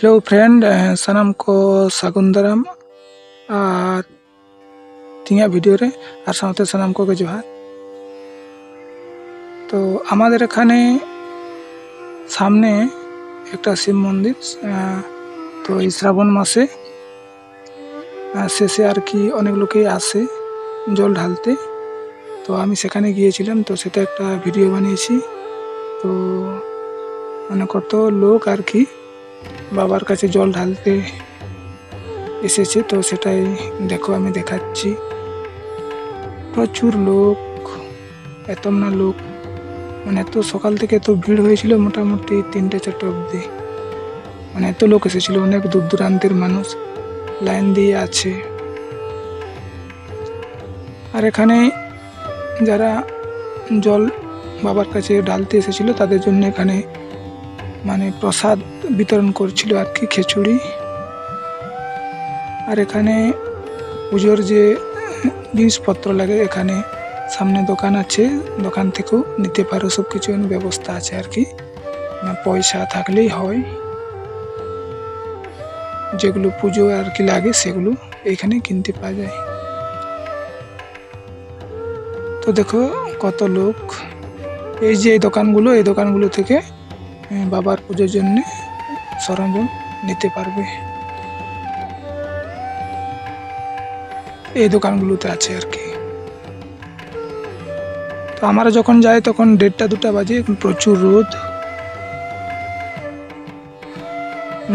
Hello friend Sanam કો দারাম আর ᱛᱤᱧᱟᱹᱜ video রে আর ᱥᱟᱶᱛᱮ ᱥᱟᱱᱟᱢ ᱠᱚᱜᱮ ᱡᱚᱦᱟᱨ তো আমাদের এখানে সামনে একটা শিব মন্দির তো এই শ্রাবণ মাসে শেষে আর কি অনেক লোকেই আসে জল ঢালতে তো আমি সেখানে গিয়েছিলাম তো সেটা একটা ভিডিও বানিয়েছি তো মানে কত লোক আর কি বাবার কাছে জল ঢালতে এসেছে, তো সেটাই দেখো, আমি দেখাচ্ছি। প্রচুর লোক, এত না লোক। মানে এত সকাল থেকে এত ভিড় হয়েছিল মোটামুটি তিনটে, চারটে অবধি। মানে এত লোক এসেছিল, অনেক দূর দূরান্তের মানুষ লাইন দিয়ে আছে। আর এখানে যারা জল বাবার কাছে ঢালতে এসেছিল, তাদের জন্য এখানে মানে প্রসাদ বিতরণ করছিল আর কি, খিচুড়ি। আর এখানে পুজোর যে জিনিসপত্র লাগে, এখানে সামনে দোকান আছে। দোকান থেকেও নিতে পারো সব কিছু ব্যবস্থা আছে আর কি। পয়সা থাকলেই হয়। যেগুলো পুজো আর কি লাগে, সেগুলো এখানে কিনতে পাওয়া যায়। তো দেখো কত লোক। এই যে দোকানগুলো, এই দোকানগুলো থেকে বাবার পুজোর জন্য সরঞ্জাম নিতে পারবে। এই দোকানগুলোতে আছে আর কি। তো আমরা যখন যাই তখন দেড়টা দুটা বাজে প্রচুর রোদ।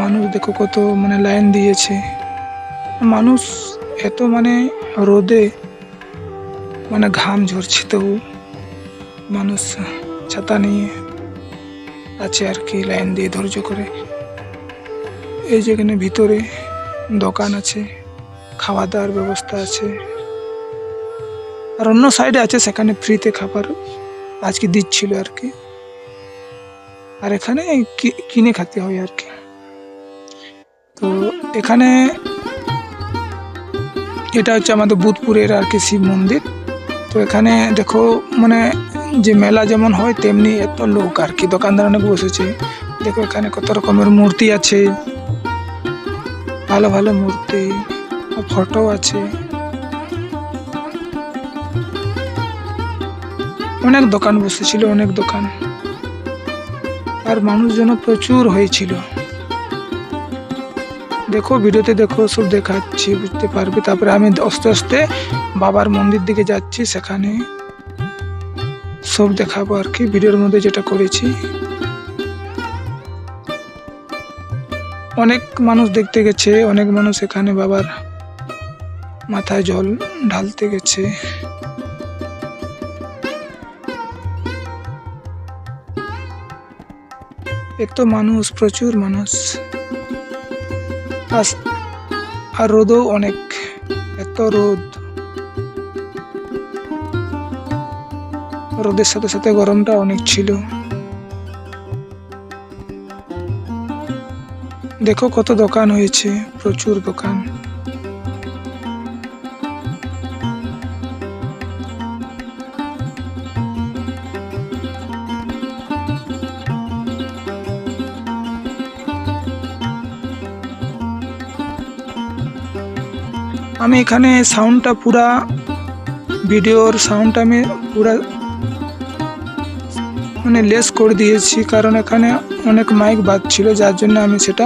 মানুষ দেখো কত মানে লাইন দিয়েছে। মানুষ এত মানে রোদে মানে ঘাম ঝরছে তবু মানুষ ছাতা নিয়ে আছে আর কি, লাইন দিয়ে ধৈর্য করে। এই যেখানে ভিতরে দোকান আছে খাওয়া দাওয়ার ব্যবস্থা আছে। আর অন্য সাইডে আছে, সেখানে ফ্রিতে খাবার আজকে দিচ্ছিল আর কি। আর এখানে কিনে খেতে হয় আর কি। তো এখানে এটা হচ্ছে আমাদের বুধপুরের আর কি শিব মন্দির। তো এখানে দেখো মানে যে মেলা যেমন হয়, তেমনি এত লোক আর কি, দোকানদার অনেক বসেছে। দেখো এখানে কত রকমের মূর্তি আছে। ভালো ভালো মূর্তি ও ফটো আছে। অনেক দোকান বসেছিল, অনেক দোকান। আর মানুষজন প্রচুর হয়েছিল। দেখো, ভিডিওতে দেখো, সব দেখাচ্ছি, বুঝতে পারবে। তারপরে আমি আস্তে আস্তে বাবার মন্দির দিকে যাচ্ছি, সেখানে সব দেখাবো আর কি, ভিডিওর মধ্যে যেটা করেছি। অনেক মানুষ দেখতে গেছে, অনেক মানুষ এখানে বাবার মাথায় জল ঢালতে গেছে। এত মানুষ, প্রচুর মানুষ। আর রোদও অনেক, এত রোদ। রোদের সাথে সাথে গরমটা অনেক ছিল। দেখো কত দোকান হয়েছে, প্রচুর দোকান। আমি এখানে সাউন্ডটা পুরা, ভিডিওর সাউন্ডটা আমি পুরা মানে লেস করে দিয়েছি, কারণ এখানে অনেক মাইক বাজছিল, যার জন্য আমি সেটা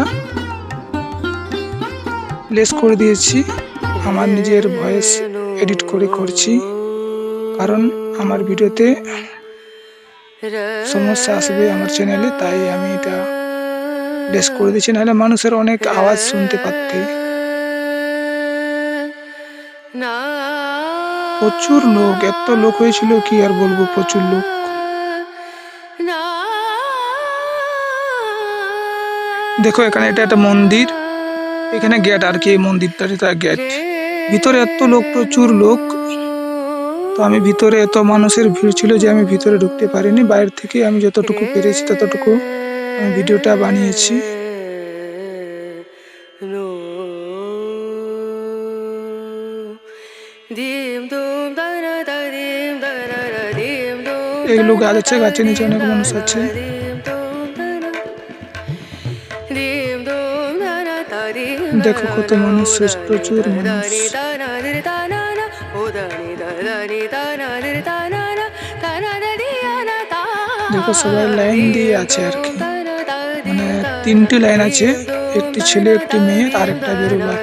লেস করে দিয়েছি। আমার নিজের ভয়েস এডিট করে করছি। কারণ আমার ভিডিওতে সমস্যা আসবে আমার চ্যানেলে তাই আমি এটা লেস করে দিচ্ছি নাহলে মানুষের অনেক আওয়াজ শুনতে পারতে। প্রচুর লোক, এত লোক হয়েছিল, কি আর বলব, প্রচুর লোক। দেখো, এখানে এটা একটা মন্দির। এখানে গেট আর কি এই মন্দিরটার গেট ভিতরে এত লোক, প্রচুর লোক। তো আমি ভিতরে এত মানুষের ভিড় ছিল যে আমি ভিতরে ঢুকতে পারিনি। বাইরে থেকে আমি যতটুকু পেরেছি ততটুকু আমি ভিডিওটা বানিয়েছি। এগুলো গাছ আছে গাছের নিচে অনেক মানুষ আছে। দেখো কত মানুষ প্রচুর মানুষ। দেখো সবাই লাইন দিয়ে আছে আর কি। মানে তিনটি লাইন আছে, একটি ছেলে, একটি মেয়ে, আর একটা বেরোবার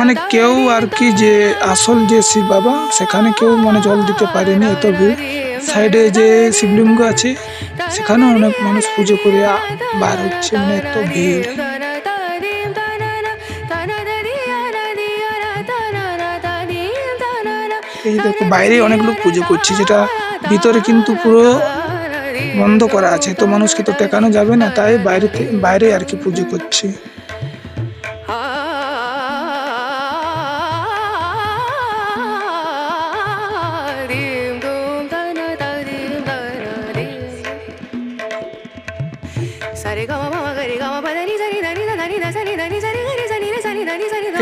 মানে কেউ আর কি যে আসল যে শিব বাবা, সেখানে কেউ মানে জল দিতে পারেনি, এত ভিড়। সাইডে যে শিবলিঙ্গ আছে সেখানে অনেক মানুষ পুজো করে বার হচ্ছে মানে এত ভিড়। এই দেখো, বাইরে অনেক লোক পুজো করছে, যেটা ভিতরে কিন্তু পুরো বন্ধ করা আছে, তো মানুষকে তো টেকানো যাবে না, তাই বাইরে বাইরে আর কি পুজো করছে।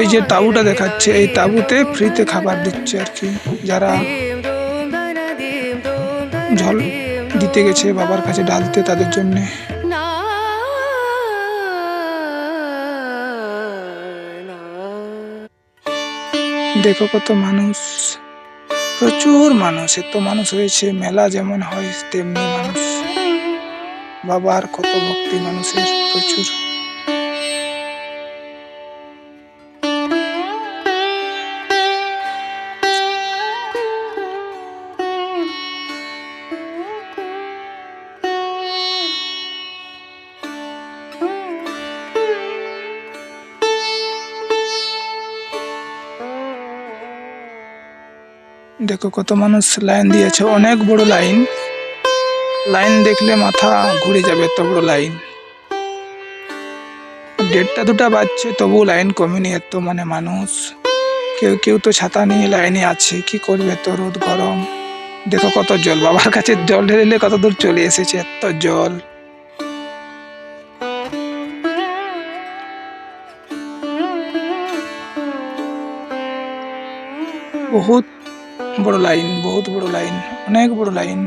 এই যে তাঁবুটা দেখাচ্ছে, এই তাঁবুতে ফ্রিতে খাবার দিচ্ছে আর কি। যারা জল দিতে গেছে, বাবার কাছে ডালতে, তাদের জন্য। দেখো কত মানুষ। প্রচুর মানুষ, এত মানুষ হয়েছে, মেলা যেমন হয়, তেমনি মানুষ। বাবার কত ভক্তি মানুষের, প্রচুর। দেখো কত মানুষ লাইন দিয়েছে, অনেক বড় লাইন। লাইন দেখলে মাথা ঘুরে যাবে, এত বড় লাইন। দেড়টা দুটা বাজছে তবু লাইন কমেনি এত মানে মানুষ। কেউ কেউ তো ছাতা নিয়ে লাইনে আছে, কি করবে এত রোদ, গরম? দেখো কত জল, বাবার কাছে জল ঢেলে কত দূর চলে এসেছে এত জল। বহুত বড় লাইন, বহুত বড় লাইন, অনেক বড় লাইন।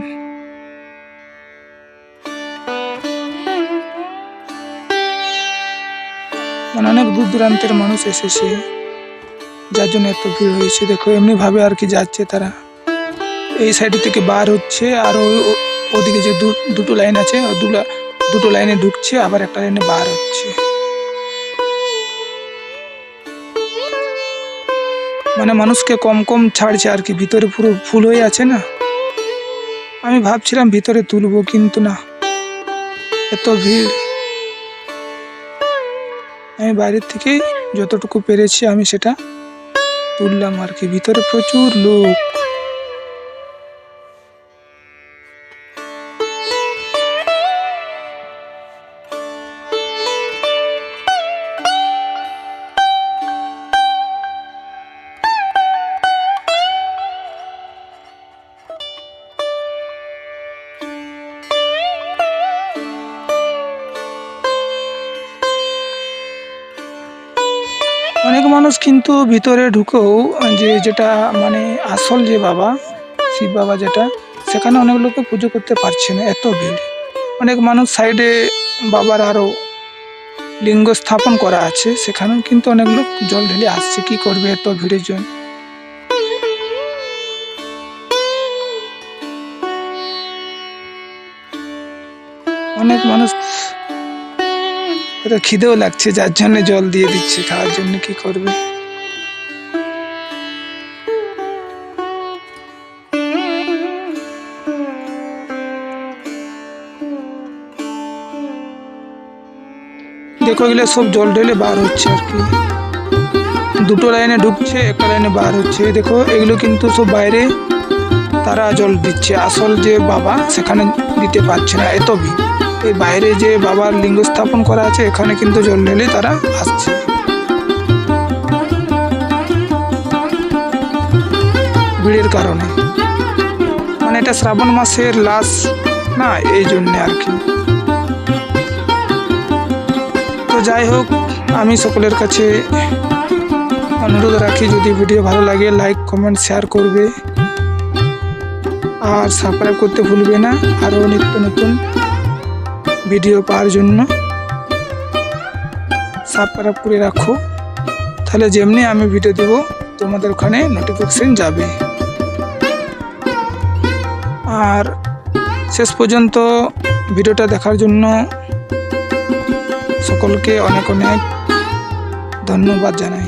মানে অনেক দূর দূরান্তের মানুষ এসেছে, যার জন্য এত ভিড় হয়েছে। দেখো এমনি ভাবে আর কি যাচ্ছে তারা। এই সাইড থেকে বার হচ্ছে, আর ওদিকে যে দুটো লাইন আছে দুটো লাইনে ঢুকছে, আবার একটা লাইনে বার হচ্ছে। মানে মানুষকে কম কম ছাড়ছে আর কি। ভিতরে পুরো ফুল হয়ে আছে না? আমি ভাবছিলাম ভিতরে তুলবো, কিন্তু না। এত ভিড়। আমি বাইরের থেকেই যতটুকু পেরেছি আমি সেটা তুললাম আর কি। ভিতরে প্রচুর লোক। মানুষ কিন্তু ভিতরে ঢুকেও যে যেটা মানে আসল যে বাবা, শিব বাবা যেটা, সেখানে অনেক লোকে পুজো করতে পারছে না, এত ভিড়। অনেক মানুষ সাইডে বাবার আরও লিঙ্গ স্থাপন করা আছে, সেখানেও কিন্তু অনেক লোক জল ঢেলে আসছে, কি করবে এত ভিড়ের জন্য? অনেক মানুষ হয়তো খিদেও লাগছে, যার জন্য জল দিয়ে দিচ্ছে, খাওয়ার জন্য কি করবে? দেখো এগুলো সব জল ঢেলে বার হচ্ছে আর কি। দুটো লাইনে ঢুকছে, একটা লাইনে বার হচ্ছে। দেখো, এগুলো কিন্তু সব বাইরে তারা জল দিচ্ছে। আসল যে বাবা, সেখানে দিতে পারছে না, এত ভিড়। এই বাইরে যে বাবার লিঙ্গ স্থাপন করা আছে, এখানে কিন্তু জল ঢেলে তারা আসছে। ভিড়ের কারণে। মানে এটা শ্রাবণ মাসের লাশ না, এই জন্যে আর কি। তো যাই হোক, আমি সকলের কাছে অনুরোধ রাখি, যদি ভিডিও ভালো লাগে লাইক কমেন্ট শেয়ার করবে। আর সাবস্ক্রাইব করতে ভুলবে না। আরও নিত্য নতুন ভিডিও পাওয়ার জন্য সাবস্ক্রাইব করে রাখো। তাহলে যেমনি আমি ভিডিও দেব, তোমাদের ওখানে নোটিফিকেশন যাবে। আর শেষ পর্যন্ত ভিডিওটা দেখার জন্য সকলকে অনেক অনেক ধন্যবাদ জানাই।